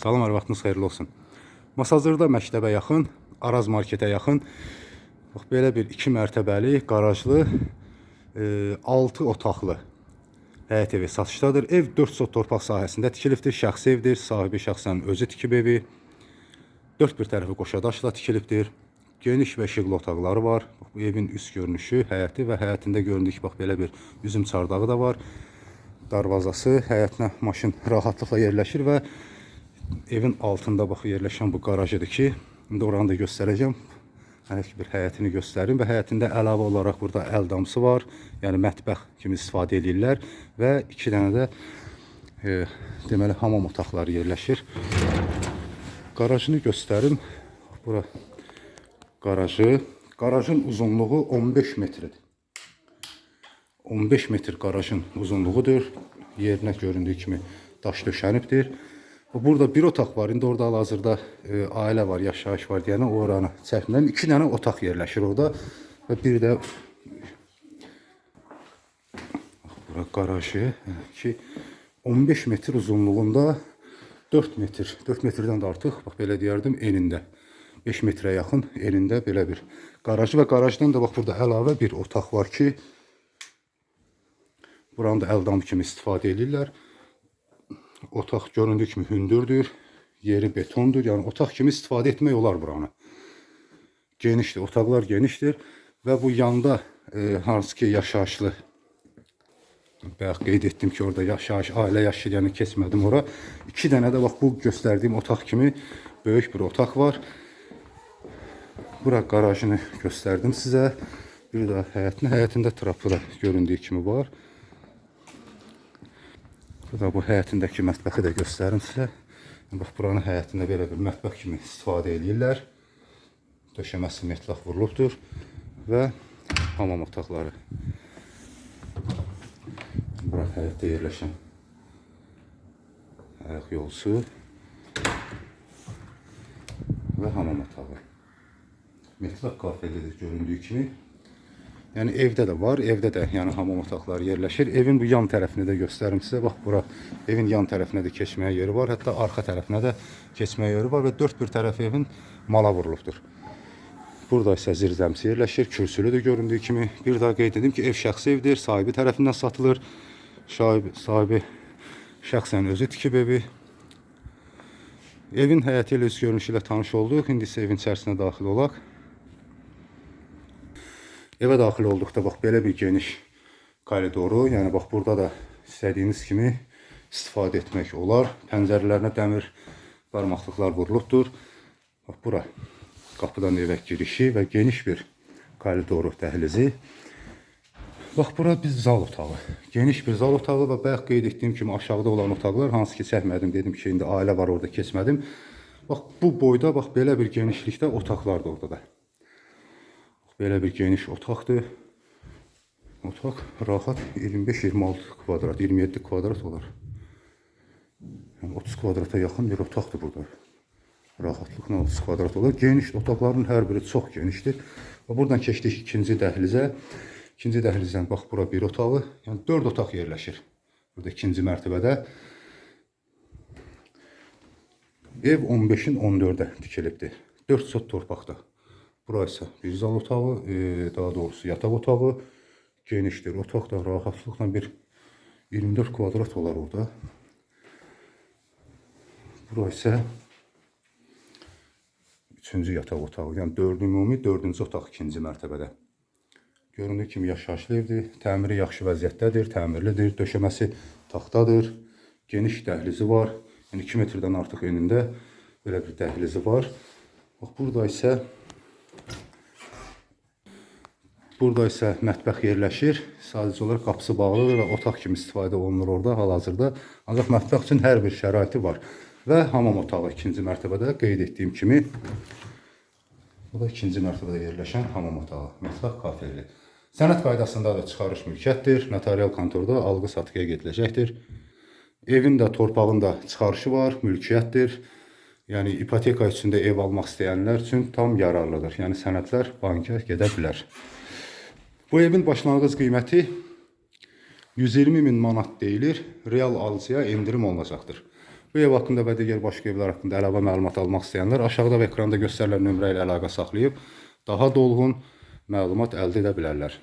Salam, hər vaxtınız xeyirli olsun. Masazırda məktəbə yaxın, Araz marketə yaxın, bax belə bir 2 mərtəbəli, qarajlı, 6 otaqlı həyət evi satışdadır. Ev 4 sot torpaq sahəsində tikilibdir, şəxsi evdir, sahibi şəxsən özü tikib evi. Dört bir tərəfi qoşadaşla tikilibdir. Geniş və işıqlı otaqları var. Bax, bu evin üst görünüşü, həyəti və həyətində göründüyü bax belə bir üzüm çardağı da var. Darvazası, həyətinə maşın rahatlıqla yerləşir və evin altında bax yerləşən bu qarajıdır ki, indi oranı da göstərəcəm. Hər bir həyətini göstərim və həyətində əlavə olaraq burada əl damsı var. Yəni mətbəx kimi istifadə edirlər və iki dənə də e, hamam otaqları yerləşir. Garajını göstərim. Bura garajı. Garajın uzunluğu 15 metrdir. 15 metr garajın uzunluğudur. Yerinə göründüyü kimi daş döşənibdir. Burada bir otaq var. İndi orada hal-hazırda e, ailə var, yaşayış var deyənə oranı çəkmirəm. İki dənə otaq yerləşir orada və bir də Bura garajı ki 15 metr uzunluğunda 4 metr, 4 metrdən də artıq, bax belə deyərdim, enində. 5 metrə yaxın enində belə bir qarajı və qarajdan da bax burada əlavə bir otaq var ki, buranı da əldam kimi istifadə edirlər. Otaq göründüyü kimi hündürdür, yeri betondur. Yəni otaq kimi istifadə etmək olar buranı. Genişdir, otaqlar genişdir və bu yanda e, hansı ki yaşayışlı Bayaq qeyd etdim ki, orada yaşayış, ailə yaşayanı keçmədim ora. İki dənə də bax bu göstərdiyim otaq kimi böyük bir otaq var. Bura qarajını göstərdim sizə. Bir də həyətin, həyətində trapı da göründüyü kimi var. Bu da bu həyətindəki mətbəxi də göstərim sizə. Bax buranın həyətində belə bir mətbəx kimi istifadə edirlər. Döşəməsi metlaq vurulubdur və hamam otaqları. Bura həyətdə yerləşən ayaq yolsu və hamam otağı. Metlaq kafelidir göründüyü kimi. Yəni evdə də var, evdə də yəni hamam otaqları yerləşir. Evin bu yan tərəfini də göstərim sizə. Bax bura evin yan tərəfinə də keçməyə yeri var, hətta arxa tərəfinə də keçməyə yeri var və dörd bir tərəf evin mala vurulubdur. Burada isə zirzəmsi yerləşir, kürsülü də göründüyü kimi. Bir daha qeyd edim ki, ev şəxsi evdir, sahibi tərəfindən satılır. Sahibi, sahibi şəxsən özü tikib evi. Evin həyəti ilə üz görünüşü ilə tanış olduq. İndi isə evin içərisinə daxil olaq. Evə daxil olduqda bax belə bir geniş koridoru, yəni bax burada da istədiyiniz kimi istifadə etmək olar. Pəncərələrinə dəmir barmaqlıqlar vurulubdur. Bax bura qapıdan evə girişi və geniş bir koridoru dəhlizi. Bax bura bir zal otağı. Geniş bir zal otağı və bayaq qeyd etdiyim kimi aşağıda olan otaqlar hansı ki çəkmədim dedim ki indi ailə var orada keçmədim. Bax bu boyda bax belə bir genişlikdə otaqlar da orada da. Belə bir geniş otaqdır. Otaq rahat 25-26 kvadrat, 27 kvadrat olar. Yəni 30 kvadrata yaxın bir otaqdır burada. Rahatlıqla 30 kvadrat olar. Geniş otaqların hər biri çox genişdir. Və buradan keçdik ikinci dəhlizə. İkinci dəhlizdən bax bura bir otağı, yəni 4 otaq yerləşir. Burada ikinci mərtəbədə. Ev 15-in 14-ə tikilibdir. 4 sot torpaqda. Bura isə bir zal otağı, e, daha doğrusu yataq otağı genişdir. Otaq da rahatlıqla bir 24 kvadrat olar orada. Bura isə üçüncü yataq otağı. Yəni dördüncü ümumi dördüncü otaq ikinci mərtəbədə. Göründüyü kimi yaşayışlı evdir. Təmiri yaxşı vəziyyətdədir, təmirlidir. Döşəməsi taxtadır. Geniş dəhlizi var. Yəni 2 metrdən artıq enində belə bir dəhlizi var. Bax burada isə Burada isə mətbəx yerləşir. Sadəcə olaraq qapısı bağlıdır və otaq kimi istifadə olunur orada hal-hazırda. Ancaq mətbəx üçün hər bir şəraiti var. Və hamam otağı ikinci mərtəbədə qeyd etdiyim kimi bu da ikinci mərtəbədə yerləşən hamam otağı, mətbəx kafelli. Sənəd qaydasında da çıxarış mülkiyyətdir. Notarial kontorda alqı-satqıya gediləcəkdir. Evin də, torpağın da çıxarışı var, mülkiyyətdir. Yəni ipoteka içində ev almaq istəyənlər üçün tam yararlıdır. Yəni sənədlər banka gedə bilər. Bu evin başlanğıc qiyməti 120 min manat deyilir. Real alıcıya endirim olunacaqdır. Bu ev haqqında və digər başqa evlər haqqında əlavə məlumat almaq istəyənlər aşağıda və ekranda göstərilən nömrə ilə əlaqə saxlayıb daha dolğun məlumat əldə edə bilərlər.